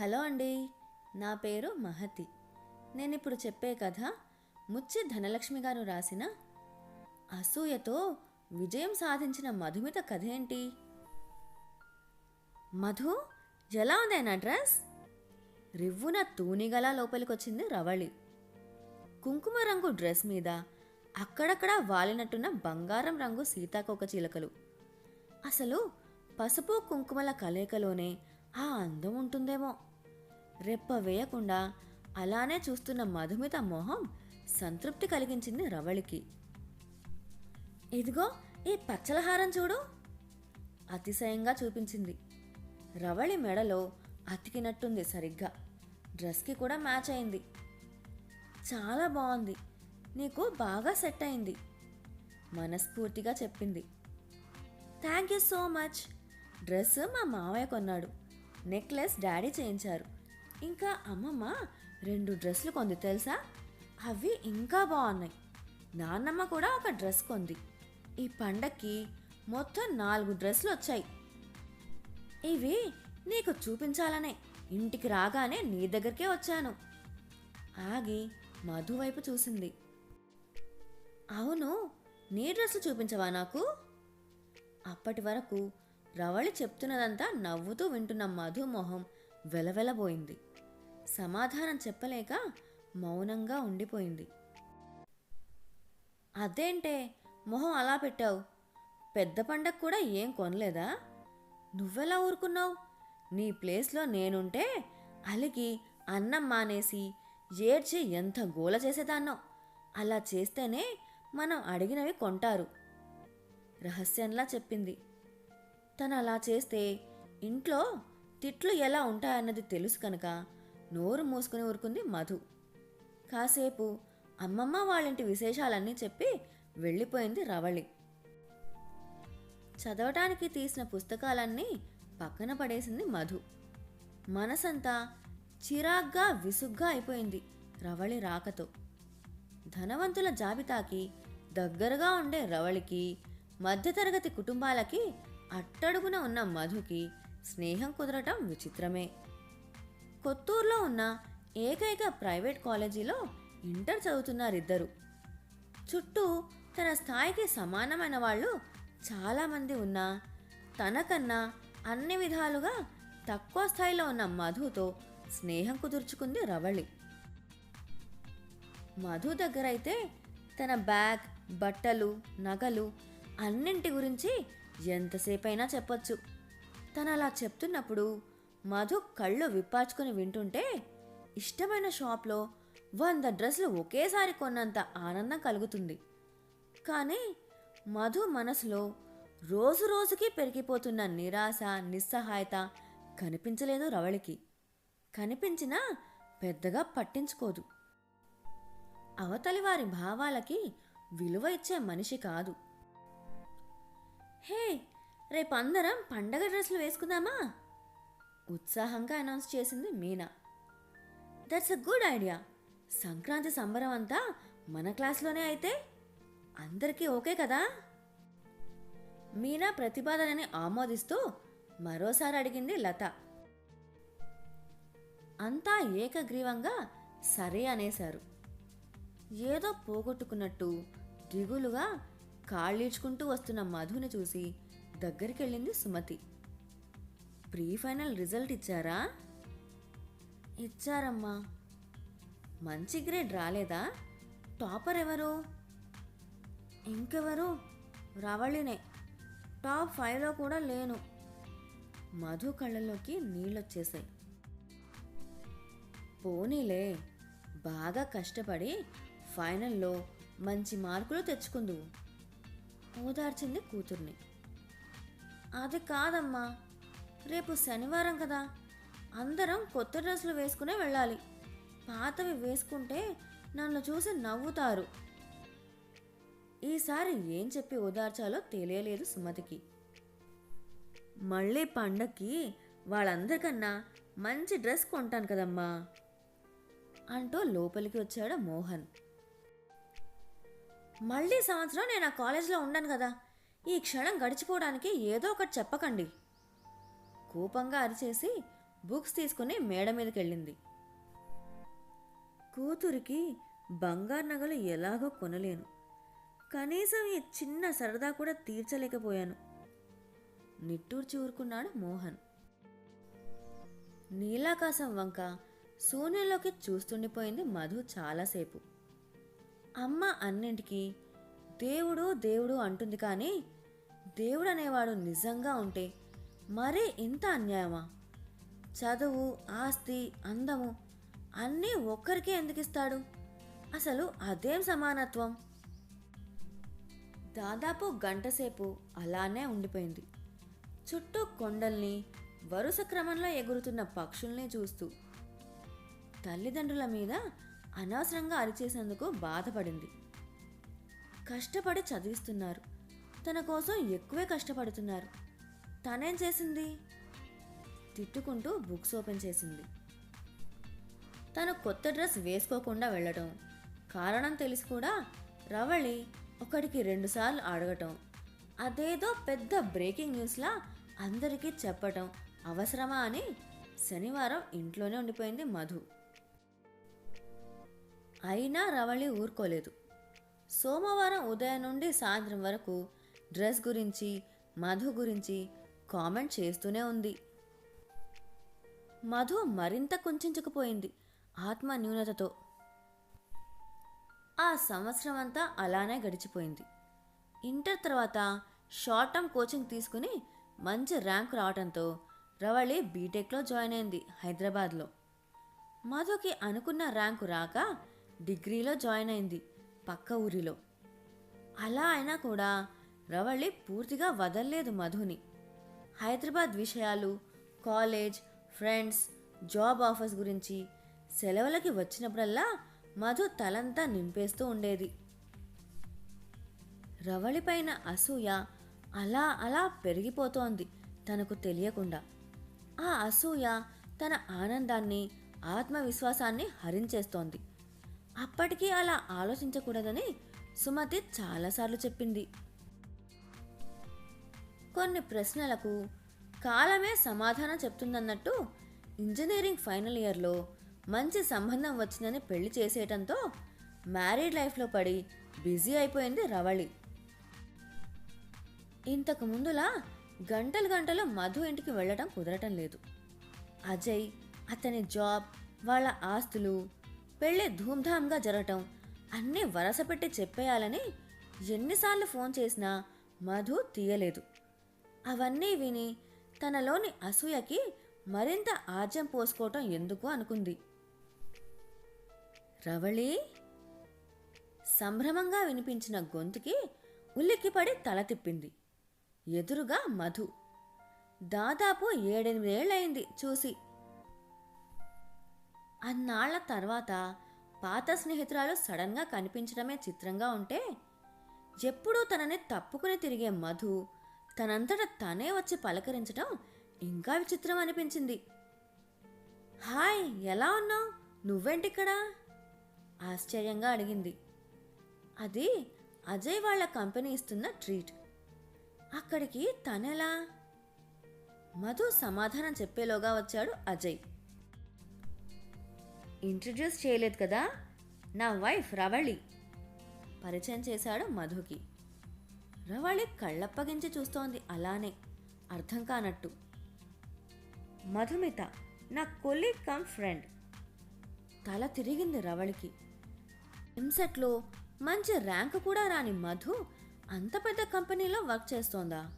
Hello అండి నా పేరు మహతి. నేను ఇప్పుడు చెప్పే కథ ముచ్చి ధనలక్ష్మి గారు రాసిన అసూయతో విజయం సాధించిన మధుమిత కథ ఏంటి మధు ఎలా ఉంది నా డ్రెస్? రివ్వున తూనిగలా లోపలికొచ్చింది రవళి. కుంకుమ రంగు డ్రెస్ మీద అక్కడక్కడ వాలినట్టున్న బంగారం రంగు సీతాకోక చిలకలు. అసలు పసుపు కుంకుమల కలయికలోనే ఆ అందం ఉంటుందేమో. రెప్ప వేయకుండా అలానే చూస్తున్న మధుమిత మొహం సంతృప్తి కలిగించింది రవళికి. ఇదిగో ఈ పచ్చలహారం చూడు అతిశయంగా చూపించింది. రవళి మెడలో అతికినట్టుంది సరిగ్గా. డ్రెస్కి కూడా మ్యాచ్ అయింది. చాలా బాగుంది. నీకు బాగా సెట్ అయింది. మనస్ఫూర్తిగా చెప్పింది. Thank you so much. Dress మా మావయ్య కొన్నాడు. నెక్లెస్ డాడీ చేయించారు. ఇంకా అమ్మమ్మ రెండు డ్రెస్సులు కొంది తెలుసా? అవి ఇంకా బాగున్నాయి. నాన్నమ్మ కూడా ఒక డ్రెస్ కొంది. ఈ పండక్కి మొత్తం నాలుగు డ్రెస్సులు వచ్చాయి. ఇవి నీకు చూపించాలనే ఇంటికి రాగానే నీ దగ్గరికే వచ్చాను. ఆగి మధు వైపు చూసింది. అవును నీ డ్రెస్సు చూపించవా నాకు? అప్పటి వరకు రవళి చెప్తున్నదంతా నవ్వుతూ వింటున్న మధు మొహం వెలవెలబోయింది. సమాధానం చెప్పలేక మౌనంగా ఉండిపోయింది. అదేంటే? మొహం అలా పెట్టావు. పెద్ద పండగ కూడా ఏం కొనలేదా? నువ్వెలా ఊరుకున్నావు? నీ ప్లేస్లో నేనుంటే అలిగి అన్నం మానేసి ఏడ్చి ఎంత గోల చేసేదాన్నో. అలా చేస్తేనే మనం అడిగినవి కొంటారు రహస్యంలా చెప్పింది. తను అలా చేస్తే ఇంట్లో తిట్లు ఎలా ఉంటాయన్నది తెలుసు కనుక నోరు మూసుకుని ఊరుకుంది మధు. కాసేపు అమ్మమ్మ వాళ్ళింటి విశేషాలన్నీ చెప్పి వెళ్ళిపోయింది రవళి. చదవటానికి తీసిన పుస్తకాలన్నీ పక్కన పడేసింది మధు. మనసంతా చిరాగ్గా విసుగ్గా అయిపోయింది రవళి రాకతో. ధనవంతుల జాబితాకి దగ్గరగా ఉండే రవళికి మధ్యతరగతి కుటుంబాలకి అట్టడుగున ఉన్న మధుకి స్నేహం కుదరటం విచిత్రమే. కొత్తూరులో ఉన్న ఏకైక ప్రైవేట్ కాలేజీలో ఇంటర్ చదువుతున్నారిద్దరు. చుట్టూ తన స్థాయికి సమానమైన వాళ్ళు చాలామంది ఉన్నా తనకన్నా అన్ని విధాలుగా తక్కువ స్థాయిలో ఉన్న మధుతో స్నేహం కుదుర్చుకుంది రవళి. మధు దగ్గరైతే తన బ్యాగ్ బట్టలు నగలు అన్నింటి గురించి ఎంతసేపైనా చెప్పొచ్చు. తను అలా చెప్తున్నప్పుడు మధు కళ్ళు విప్పార్చుకుని వింటుంటే ఇష్టమైన షాప్లో వంద డ్రెస్సులు ఒకేసారి కొన్నంత ఆనందం కలుగుతుంది. కానీ మధు మనసులో రోజు రోజుకి పెరిగిపోతున్న నిరాశ నిస్సహాయత కనిపించలేదు రవళికి. కనిపించినా పెద్దగా పట్టించుకోదు. అవతలి వారి భావాలకి విలువ ఇచ్చే మనిషి కాదు. హే రేపు అందరం పండగ డ్రెస్సులు వేసుకుందామా? ఉత్సాహంగా అనౌన్స్ చేసింది Meena. That's a good idea Sankranti సంబరం అంతా మన క్లాస్లోనే అయితే అందరికీ ఓకే కదా? మీనా ప్రతిపాదనని ఆమోదిస్తూ మరోసారి అడిగింది లత. అంతా ఏకగ్రీవంగా సరే అనేశారు. ఏదో పోగొట్టుకున్నట్టు దిగులుగా కాళ్ళీడ్చుకుంటూ వస్తున్న మధుని చూసి దగ్గరికి వెళ్ళింది సుమతి. ప్రీ ఫైనల్ రిజల్ట్ ఇచ్చారా? ఇచ్చారమ్మా. మంచి గ్రేడ్ రాలేదా? టాపర్ ఎవరు? ఇంకెవరు? రవళినే టాప్ ఫైవ్లో కూడా లేను. మధు కళ్ళలోకి నీళ్ళొచ్చేసాయి. పోనీలే బాగా కష్టపడి ఫైనల్లో మంచి మార్కులు తెచ్చుకుందువు. ఓదార్చింది కూతుర్ని. అది కాదమ్మా. రేపు శనివారం కదా. అందరం కొత్త డ్రెస్సులు వేసుకునే వెళ్ళాలి. పాతవి వేసుకుంటే నన్ను చూసి నవ్వుతారు. ఈసారి ఏం చెప్పి ఓదార్చాలో తెలియలేదు సుమతికి. మళ్ళీ పండక్కి వాళ్ళందరికన్నా మంచి డ్రెస్ కొంటాను కదమ్మా అంటూ లోపలికి వచ్చాడు మోహన్. మళ్ళీ సంవత్సరం నేను ఆ కాలేజీలో ఉండను కదా. ఈ క్షణం గడిచిపోవడానికి ఏదో ఒకటి చెప్పకండి. కోపంగా అరిచేసి బుక్స్ తీసుకుని మేడ మీదకి వెళ్ళింది కూతురికి బంగారు నగలు ఎలాగో కొనలేను. కనీసం ఈ చిన్న సరదా కూడా తీర్చలేకపోయాను. నిట్టూర్చి ఊరుకున్నాడు మోహన్. నీలాకాశం వంక శూన్యంలోకి చూస్తుండిపోయింది మధు చాలాసేపు. అమ్మ అన్నింటికి దేవుడు దేవుడు అంటుంది కానీ దేవుడు అనేవాడు నిజంగా ఉంటే మరే ఇంత అన్యాయమా? చదువు ఆస్తి అందము అన్నీ ఒక్కరికే ఎందుకు ఇస్తాడు అసలు అదేం సమానత్వం? దాదాపు గంటసేపు అలానే ఉండిపోయింది. చుట్టూ కొండల్ని వరుస క్రమంలో ఎగురుతున్న పక్షుల్ని చూస్తూ తల్లిదండ్రుల మీద అనవసరంగా అరిచేసేందుకు బాధపడింది. కష్టపడి చదివిస్తున్నారు. తన కోసం ఎక్కువే కష్టపడుతున్నారు. తనేం చేసింది? తిట్టుకుంటూ బుక్స్ ఓపెన్ చేసింది. తను కొత్త డ్రెస్ వేసుకోకుండా వెళ్ళటం కారణం తెలిసి కూడా రవళి ఒకడికి రెండుసార్లు అడగటం అదేదో పెద్ద బ్రేకింగ్ న్యూస్లా అందరికీ చెప్పటం అవసరమా అని శనివారం ఇంట్లోనే ఉండిపోయింది మధు. అయినా రవళి ఊరుకోలేదు. సోమవారం ఉదయం నుండి సాయంత్రం వరకు డ్రెస్ గురించి మధు గురించి కామెంట్ చేస్తూనే ఉంది. మధు మరింత కుంచుకుపోయింది ఆత్మ న్యూనతతో. ఆ సంవత్సరం అంతా అలానే గడిచిపోయింది. ఇంటర్ తర్వాత షార్ట్ టర్మ్ కోచింగ్ తీసుకుని మంచి ర్యాంక్ రావడంతో రవళి బీటెక్లో జాయిన్ అయింది హైదరాబాద్లో. మధుకి అనుకున్న ర్యాంకు రాక డిగ్రీలో జాయిన్ అయింది పక్క ఊరిలో. అలా అయినా కూడా రవళి పూర్తిగా వదల్లేదు మధుని. హైదరాబాద్ విషయాలు కాలేజ్ ఫ్రెండ్స్ జాబ్ ఆఫర్స్ గురించి సెలవులకి వచ్చినప్పుడల్లా మధు తలంతా నింపేస్తూ ఉండేది. రవళిపైన అసూయ అలా అలా పెరిగిపోతోంది తనకు తెలియకుండా. ఆ అసూయ తన ఆనందాన్ని ఆత్మవిశ్వాసాన్ని హరించేస్తోంది. అప్పటికీ అలా ఆలోచించకూడదని సుమతి చాలాసార్లు చెప్పింది. కొన్ని ప్రశ్నలకు కాలమే సమాధానం చెప్తుందన్నట్టు ఇంజనీరింగ్ ఫైనల్ ఇయర్లో మంచి సంబంధం వచ్చిందని పెళ్ళి చేసేయటంతో మ్యారీడ్ లైఫ్లో పడి బిజీ అయిపోయింది రవళి. ఇంతకు ముందులా గంటలు గంటలు మధు ఇంటికి వెళ్ళటం కుదరటం లేదు. అజయ్ అతని జాబ్ వాళ్ళ ఆస్తులు పెళ్ళి ధూమ్ధామ్గా జరగటం అన్నీ వరసపెట్టి చెప్పేయాలని ఎన్నిసార్లు ఫోన్ చేసినా మధు తీయలేదు. అవన్నీ విని తనలోని అసూయకి మరింత ఆజ్యం పోసుకోవటం ఎందుకు అనుకుంది? రవళి? సంభ్రమంగా వినిపించిన గొంతుకి ఉలిక్కిపడి తల తిప్పింది. ఎదురుగా మధు. దాదాపు ఏడెనిమిదేళ్ళయింది చూసి. అన్నాళ్ళ తర్వాత పాత స్నేహితురాలు సడన్గా కనిపించడమే చిత్రంగా ఉంటే ఎప్పుడూ తనని తప్పుకుని తిరిగే మధు తనంతట తనే వచ్చి పలకరించడం ఇంకా విచిత్రం అనిపించింది. హాయ్ ఎలా ఉన్నావు? నువ్వేంటిక్కడా? ఆశ్చర్యంగా అడిగింది. అది అజయ్ వాళ్ళ కంపెనీ ఇస్తున్న ట్రీట్. అక్కడికి తనెలా? మధు సమాధానం చెప్పేలోగా వచ్చాడు అజయ్. ఇంట్రడ్యూస్ చేయలేదు కదా? నా వైఫ్ రవళి. పరిచయం చేశాడు మధుకి. రవళి కళ్ళప్పగించి చూస్తోంది. అలానే అర్థం కానట్టు. మధుమిత నా కొలీగ్ కమ్ ఫ్రెండ్. తల తిరిగింది రవళికి. ఎంసెట్లో మంచి ర్యాంక్ కూడా రాని మధు అంత పెద్ద కంపెనీలో వర్క్ చేస్తోందా?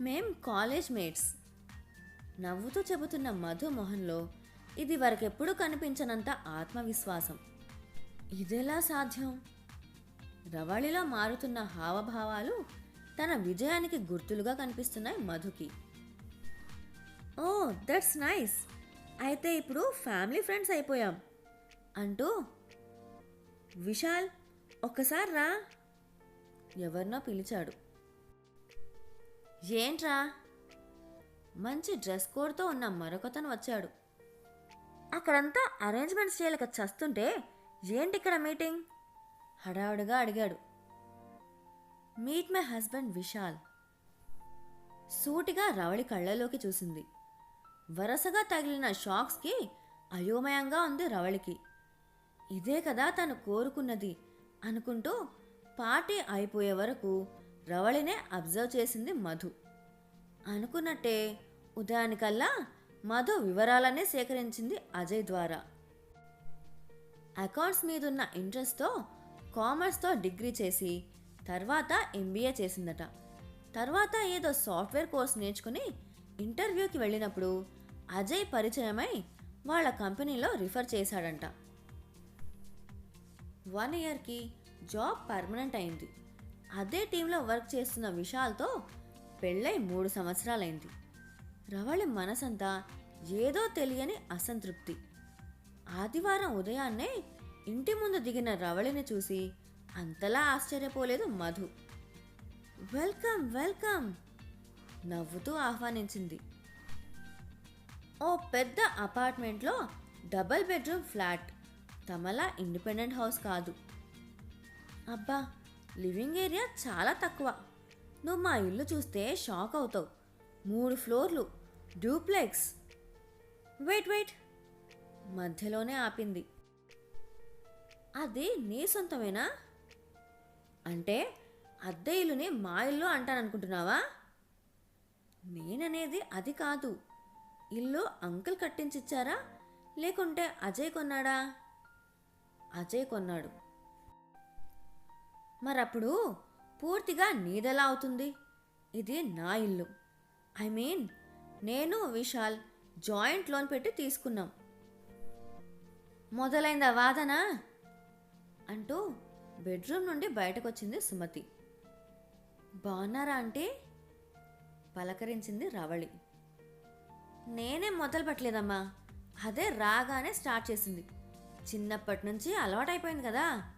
మేం కాలేజ్ మేట్స్. నవ్వుతూ చెబుతున్న మధు మొహంలో ఇది వరకెప్పుడు కనిపించనంత ఆత్మవిశ్వాసం. ఇదెలా సాధ్యం? రవళిలో మారుతున్న హావభావాలు తన విజయానికి గుర్తులుగా కనిపిస్తున్నాయి మధుకి. ఓ దట్స్ నైస్ అయితే ఇప్పుడు ఫ్యామిలీ ఫ్రెండ్స్ అయిపోయాం. అంటూ విశాల్ ఒక్కసారి రా. ఎవరినో పిలిచాడు. ఏంట్రా? మంచి డ్రెస్ కోడ్తో ఉన్న మరొకతను వచ్చాడు. అక్కడంతా అరేంజ్మెంట్స్ చేయలేక చస్తుంటే ఏంటి ఇక్కడ మీటింగ్? హడావుడిగా అడిగాడు. Meet my husband Vishal. సూటిగా రవళి కళ్ళలోకి చూసింది. వరుసగా తగిలిన షాక్స్కి అయోమయంగా ఉంది రవళికి. ఇదే కదా తను కోరుకున్నది అనుకుంటూ పార్టీ అయిపోయే వరకు రవళినే అబ్జర్వ్ చేసింది మధు. అనుకున్నట్టే ఉదయానికల్లా మధు వివరాలనే సేకరించింది అజయ్ ద్వారా. అకౌంట్స్ మీదున్న ఇంట్రెస్ట్తో కామర్స్తో డిగ్రీ చేసి తర్వాత ఎంబీఏ చేసిందట. తర్వాత ఏదో సాఫ్ట్వేర్ కోర్స్ నేర్చుకుని ఇంటర్వ్యూకి వెళ్ళినప్పుడు అజయ్ పరిచయమై వాళ్ళ కంపెనీలో రిఫర్ చేశాడంట. వన్ ఇయర్కి జాబ్ పర్మనెంట్ అయింది. అదే టీంలో వర్క్ చేస్తున్న విశాల్తో పెళ్ళై మూడు సంవత్సరాలైంది. రవళి మనసంతా ఏదో తెలియని అసంతృప్తి. ఆదివారం ఉదయాన్నే ఇంటి ముందు దిగిన రవళిని చూసి అంతలా ఆశ్చర్యపోలేదు మధు. వెల్కమ్ వెల్కమ్ నవ్వుతూ ఆహ్వానించింది. ఓ పెద్ద అపార్ట్మెంట్లో డబల్ బెడ్రూమ్ ఫ్లాట్ తమలా ఇండిపెండెంట్ హౌస్ కాదు. అబ్బా లివింగ్ ఏరియా చాలా తక్కువ. నువ్వు మా ఇల్లు చూస్తే షాక్ అవుతావు. మూడు ఫ్లోర్లు డూప్లెక్స్. వెయిట్ వెయిట్ మధ్యలోనే ఆపింది. అది నీ సొంతమేనా? అంటే అద్దె ఇల్లుని మా ఇల్లు అంటాననుకుంటున్నావా? నేననేది అది కాదు. ఇల్లు అంకుల్ కట్టించిచ్చారా? లేకుంటే అజయ్ కొన్నాడా? అజయ్ కొన్నాడు. మరప్పుడు పూర్తిగా నీదెలా అవుతుంది? ఇది నా ఇల్లు. ఐ మీన్ నేను విశాల్ జాయింట్ లోన్ పెట్టి తీసుకున్నాం. మొదలైందా వాదన? అంటూ బెడ్రూమ్ నుండి బయటకొచ్చింది సుమతి. బాగున్నారా అంటే? పలకరించింది రవళి. నేనేం మొదలు పెట్టలేదమ్మా. అదే రాగానే స్టార్ట్ చేసింది. చిన్నప్పటి నుంచి అలవాటైపోయింది కదా.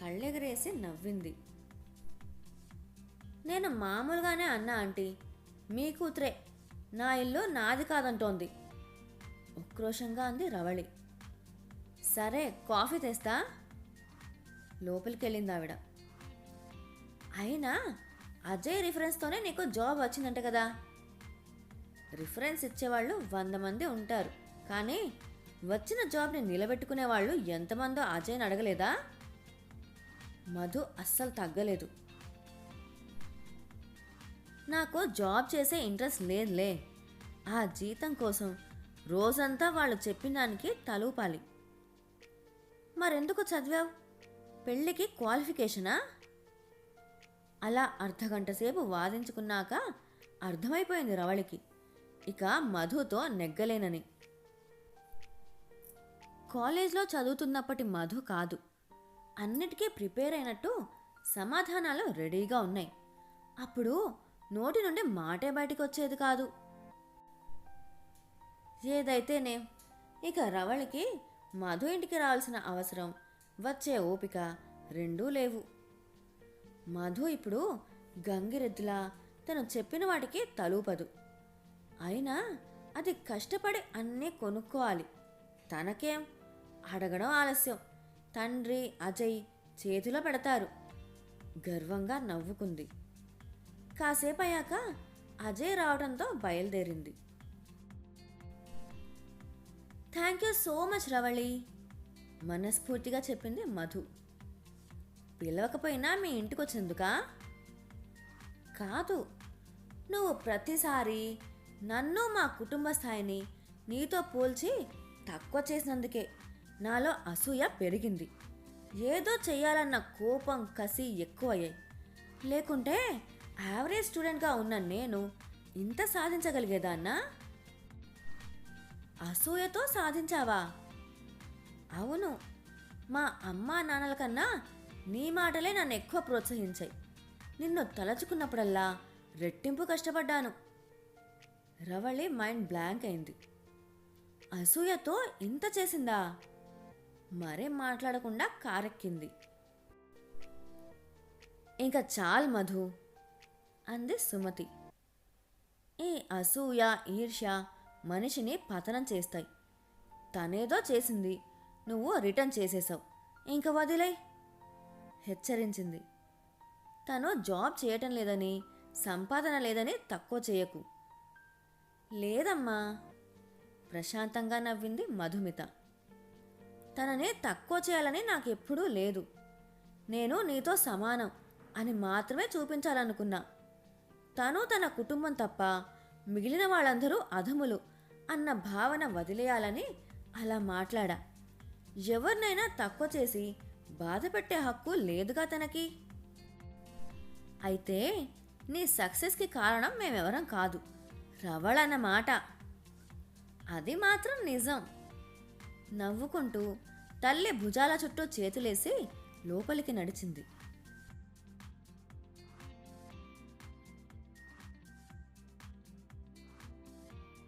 కళ్ళెగరేసి నవ్వింది. నేను మామూలుగానే అన్నా ఆంటీ. మీ కూతురే. నా ఇల్లు నాది కాదంటోంది. ఉక్రోషంగా అంది రవళి. సరే కాఫీ తెస్తా. లోపలికి వెళ్ళింది ఆవిడ అయినా అజయ్ రిఫరెన్స్తోనే నీకు జాబ్ వచ్చిందంట కదా. రిఫరెన్స్ ఇచ్చేవాళ్ళు వంద మంది ఉంటారు. కానీ వచ్చిన జాబ్ని నిలబెట్టుకునే వాళ్ళు ఎంతమందో అజయ్ని అడగలేదా? మధు అస్సలు తగ్గలేదు. నాకు జాబ్ చేసే ఇంట్రెస్ట్ లేదులే. ఆ జీతం కోసం రోజంతా వాళ్ళు చెప్పిన దానికి తలూపాలి. మరెందుకు చదివావు? పెళ్ళికి క్వాలిఫికేషనా? అలా అర్ధగంట సేపు వాదించుకున్నాక అర్థమైపోయింది రవళికి. ఇక మధుతో నెగ్గలేనని. కాలేజ్లో చదువుతున్నప్పటి మధు కాదు. అన్నిటికీ ప్రిపేర్ అయినట్టు సమాధానాలు రెడీగా ఉన్నాయి. అప్పుడు నోటి నుండి మాటే బయటికి వచ్చేది కాదు. ఏదైతేనే ఇక రవళికి మధు ఇంటికి రావాల్సిన అవసరం. వచ్చే ఓపిక రెండూ లేవు. మధు ఇప్పుడు గంగిరెద్దులా తను చెప్పిన వాటికి తలూపదు. అయినా అది కష్టపడి అన్నీ కొనుక్కోవాలి. తనకేం? అడగడం ఆలస్యం. తండ్రి అజయ్ చేతిలో పెడతారు. గర్వంగా నవ్వుకుంది. కాసేపు అయ్యాక అజయ్ రావడంతో బయలుదేరింది. Thank you so much Ravali. మనస్ఫూర్తిగా చెప్పింది మధు. పిలవకపోయినా మీ ఇంటికి వచ్చేందుకా కాదు. నువ్వు ప్రతిసారి నన్ను మా కుటుంబ స్థాయిని నీతో పోల్చి తక్కువ చేసినందుకే నాలో అసూయ పెరిగింది. ఏదో చేయాలన్న కోపం కసి ఎక్కువయ్యాయి. లేకుంటే యావరేజ్ స్టూడెంట్గా ఉన్న నేను ఇంత సాధించగలిగేదాన్నా? అసూయతో సాధించావా? అవును. మా అమ్మా నాన్నల కన్నా నీ మాటలే నన్ను ఎక్కువ ప్రోత్సహించాయి. నిన్ను తలచుకున్నప్పుడల్లా రెట్టింపు కష్టపడ్డాను. రవళి మైండ్ బ్లాంక్ అయింది. అసూయతో ఇంత చేసిందా? మరేం మాట్లాడకుండా కారెక్కింది. ఇంకా చాలు మధు అంది సుమతి. ఈ అసూయ ఈర్ష్య మనిషిని పతనం చేస్తాయి. తనేదో చేసింది. నువ్వు రిటర్న్ చేసేసావు. ఇంక వదిలే హెచ్చరించింది. తను జాబ్ చేయటం లేదని సంపాదన లేదని తక్కువ చేయకు. లేదమ్మా ప్రశాంతంగా నవ్వింది మధుమిత. తనని తక్కువ చేయాలని నాకు ఎప్పుడూ లేదు. నేను నీతో సమానం అని మాత్రమే చూపించాలనుకున్నా. తను తన కుటుంబం తప్ప మిగిలిన వాళ్ళందరూ అధములు అన్న భావన వదిలేయాలని అలా మాట్లాడా. ఎవరినైనా తక్కువ చేసి బాధ పెట్టే హక్కు లేదుగా తనకి. అయితే నీ సక్సెస్కి కారణం మేమెవరం కాదు. రవళ అన్న మాట. అది మాత్రం నిజం. నవ్వుకుంటూ తల్లి భుజాల చుట్టూ చేతులేసి లోపలికి నడిచింది.